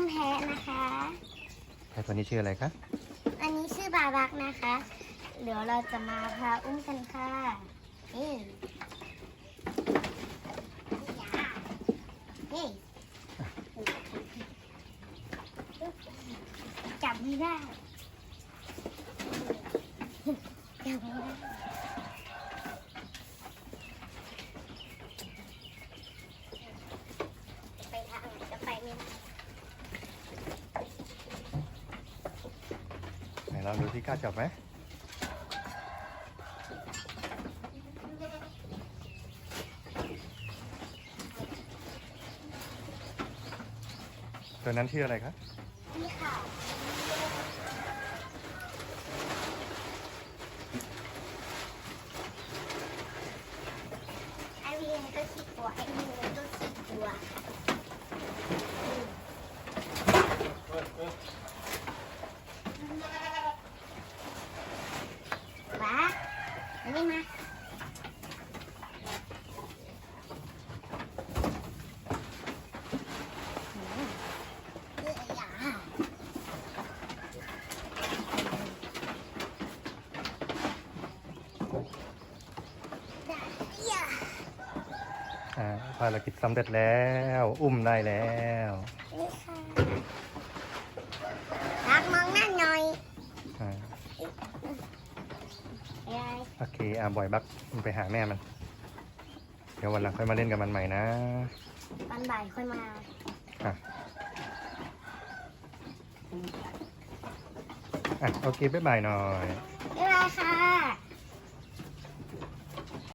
อุ้มแพะนะคะ แพะตัวนี้ชื่ออะไรคะ อันนี้ชื่อบารักนะคะ เดี๋ยวเราจะมาพาอุ้มกันค่ะนี่นี่จับไม่ได้จับไม่ได้ไปทางไหนก็ไปไม่ได้ ไห นลองดูที่กล้าจับไหมตัวนั้นชื่ออะไรคะนี่ค่ะไอวีนก็ขี้กลัวไอวีเอ็นก็ขี้กลัวว้าอั นนี้มาอืมเอ้ยอย่าอย่าอ่าภารกิจสำเร็จแล้ว อุ้มได้แล้ว นี่ค่ะรักมองหน้าหน่อย อ่ายาย โอเคอ่าบ่อยบักมันไปหาแม่มัน เดี๋ยววันหลังค่อยมาเล่นกับมันใหม่นะตอนบ่ายค่อยมาอะอะโอเคบ๊ายบายหน่อย บ๊ายบายค่ะ